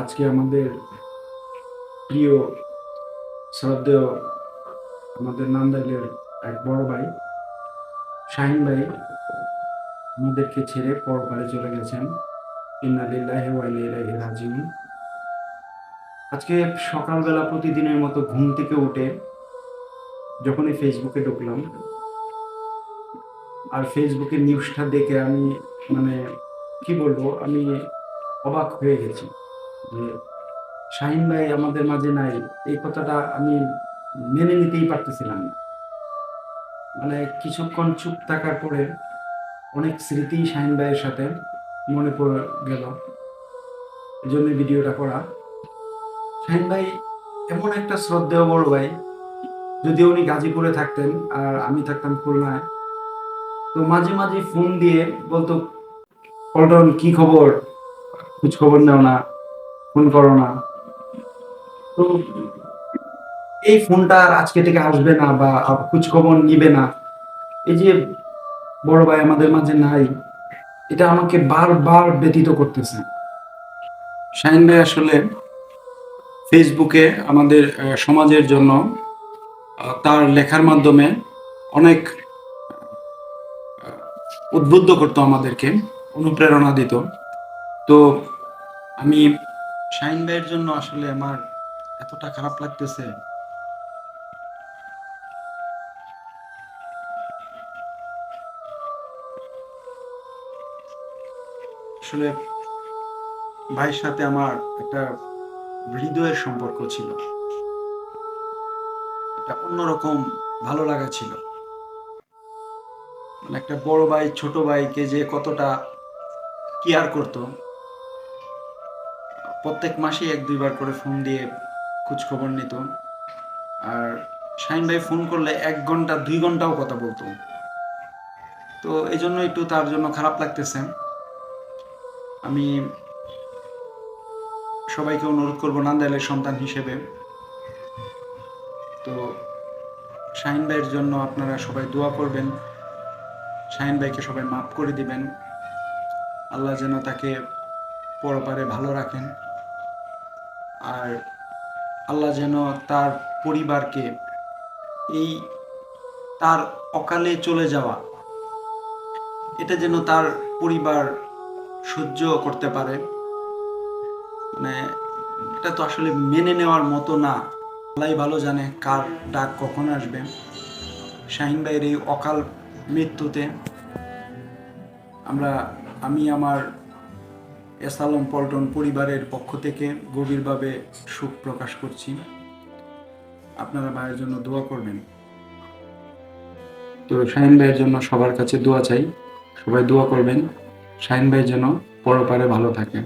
আজকে আমাদের প্রিয় শ্রদ্ধেয় আমাদের নান্দাইলের এক বড় ভাই, শাহিন ভাই, আমাদেরকে ছেড়ে পরপারে চলে গেছেন। ইন্নালিল্লাহি ওয়া ইন্না ইলাইহি রাজিউন। আজকে সকালবেলা প্রতিদিনের মতো ঘুম থেকে উঠে যখনই ফেসবুকে ঢুকলাম, আর ফেসবুকের নিউজটা দেখে আমি মানে কি বলব, আমি অবাক হয়ে গেছি। যে শাহিন ভাই আমাদের মাঝে নাই, এই কথাটা আমি মেনে নিতেই পারতেছিলাম না। মানে কিছুক্ষণ চুপ থাকার পরে অনেক স্মৃতি শাহিন ভাইয়ের সাথে মনে পড়ে গেল। এই জন্য ভিডিওটা করা। শাহিন ভাই এমন একটা শ্রদ্ধেয় বড় ভাই যদি উনি গাজীপুরে থাকতেন আর আমি থাকতাম খুলনায়। তো মাঝে মাঝে ফোন দিয়ে বলতো, পল্টন, কি খবর? খোঁজ খবর নাও না। ফোন করো না। তো এই ফোনটা আর আজকে থেকে আসবে না বা খোঁজ খবর নিবে না। এই যে বড় ভাই আমাদের মাঝে নাই, এটা আমাকে বারবার ব্যতীত করতেছে। শাহিন ভাই আসলে ফেসবুকে আমাদের সমাজের জন্য তার লেখার মাধ্যমে অনেক উদ্বুদ্ধ করতো আমাদেরকে, অনুপ্রেরণা দিত। তো আমি শাহিন ভাইয়ের জন্য আসলে আমার এতটা খারাপ লাগতেছে। আসলে ভাইয়ের সাথে আমার একটা হৃদয়ের সম্পর্ক ছিল। একটা অন্যরকম ভালো লাগা ছিল। মানে একটা বড় ভাই, ছোট ভাইকে যে কতটা কেয়ার করতো প্রত্যেক মাসে এক দুইবার করে ফোন দিয়ে খোঁজ খবর নিত। আর শাহিন ভাই ফোন করলে এক ঘণ্টা, দুই ঘন্টাও কথা বলতো। তো এই জন্য একটু তার জন্য খারাপ লাগতেছে। আমি সবাইকে অনুরোধ করব নান্দাইলের সন্তান হিসেবে। তো শাহিন ভাইয়ের জন্য আপনারা সবাই দোয়া করবেন। শাহিন ভাইকে সবাই মাফ করে দিবেন। আল্লাহ যেন তাকে পরপারে ভালো রাখেন। আর আল্লাহ যেন তার পরিবারকে এই তার অকালে চলে যাওয়া, এটা যেন তার পরিবার সহ্য করতে পারে। মানে এটা তো আসলে মেনে নেওয়ার মতো না। আল্লাহ ভালো জানে কার ডাক কখন আসবে। শাহিন ভাইয়ের এই অকাল মৃত্যুতে আমরা, আমি আমার এসালম পল্টন পরিবারের পক্ষ থেকে গভীরভাবে সুখ প্রকাশ করছি। আপনারা ভাইয়ের জন্য দোয়া করবেন। তো শাহিন ভাইয়ের জন্য সবার কাছে দোয়া চাই। সবাই দোয়া করবেন। শাহিন ভাই যেন পরপারে ভালো থাকে।